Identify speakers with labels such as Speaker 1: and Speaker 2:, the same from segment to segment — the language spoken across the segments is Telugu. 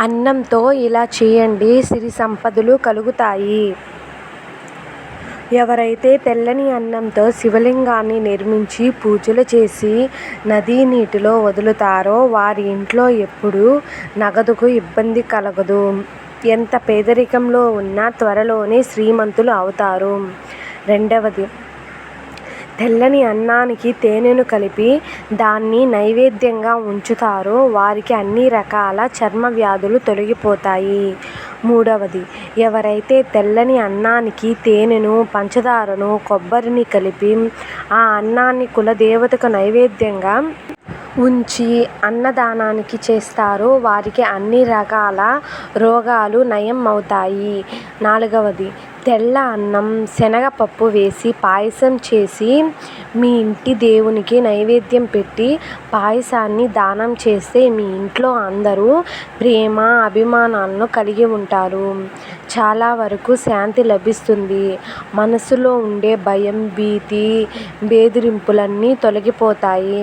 Speaker 1: అన్నంతో ఇలా చేయండి సిరి సంపదలు కలుగుతాయి. ఎవరైతే తెల్లని అన్నంతో శివలింగాన్ని నిర్మించి పూజలు చేసి నదీ నీటిలో వదులుతారో వారి ఇంట్లో ఎప్పుడూ నగదుకు ఇబ్బంది కలగదు. ఎంత పేదరికంలో ఉన్నా త్వరలోనే శ్రీమంతులు అవుతారు. రెండవది తెల్లని అన్నానికి తేనెను కలిపి దాన్ని నైవేద్యంగా ఉంచుతారో. వారికి అన్ని రకాల చర్మ వ్యాధులు తొలగిపోతాయి. మూడవది ఎవరైతే తెల్లని అన్నానికి తేనెను పంచదారను కొబ్బరిని కలిపి ఆ అన్నాన్ని కులదేవతకు నైవేద్యంగా ఉంచి అన్నదానానికి చేస్తారో వారికి అన్ని రకాల రోగాలు నయం అవుతాయి నాలుగవది తెల్ల అన్నం శనగపప్పు వేసి పాయసం చేసి మీ ఇంటి దేవునికి నైవేద్యం పెట్టి పాయసాన్ని దానం చేస్తే మీ ఇంట్లో అందరూ ప్రేమ అభిమానాలను కలిగి ఉంటారు. చాలా వరకు శాంతి లభిస్తుంది. మనసులో ఉండే భయం భీతి బెదిరింపులన్నీ తొలగిపోతాయి.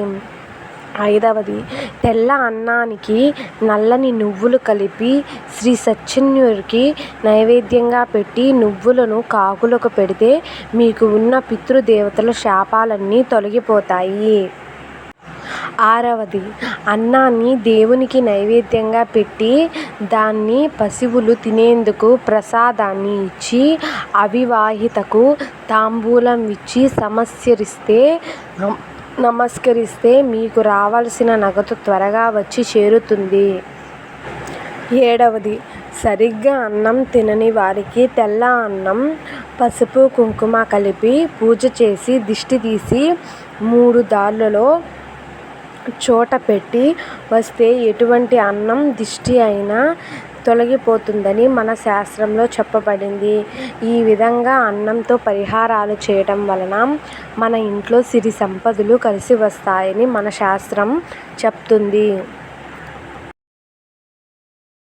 Speaker 1: ఐదవది తెల్ల అన్నానికి నల్లని నువ్వులు కలిపి శ్రీ సత్యన్యుడికి నైవేద్యంగా పెట్టి నువ్వులను కాకులకు పెడితే మీకు ఉన్న పితృదేవతల శాపాలన్నీ తొలగిపోతాయి. ఆరవది అన్నాన్ని దేవునికి నైవేద్యంగా పెట్టి దాన్ని పశువులు తినేందుకు ప్రసాదాన్ని ఇచ్చి అవివాహితకు తాంబూలం ఇచ్చి సమస్యరిస్తే నమస్కరిస్తే మీకు రావాల్సిన నగదు త్వరగా వచ్చి చేరుతుంది. ఏడవది సరిగ్గా అన్నం తినని వారికి తెల్ల అన్నం పసుపు కుంకుమ కలిపి పూజ చేసి దిష్టి తీసి మూడు దారులలో చోట పెట్టి వస్తే ఎటువంటి అన్నం దిష్టి అయినా తొలగిపోతుందని మన శాస్త్రంలో చెప్పబడింది. ఈ విధంగా అన్నంతో పరిహారాలు చేయడం వలన మన ఇంట్లో సిరి సంపదలు కలిసి వస్తాయని మన శాస్త్రం చెప్తుంది.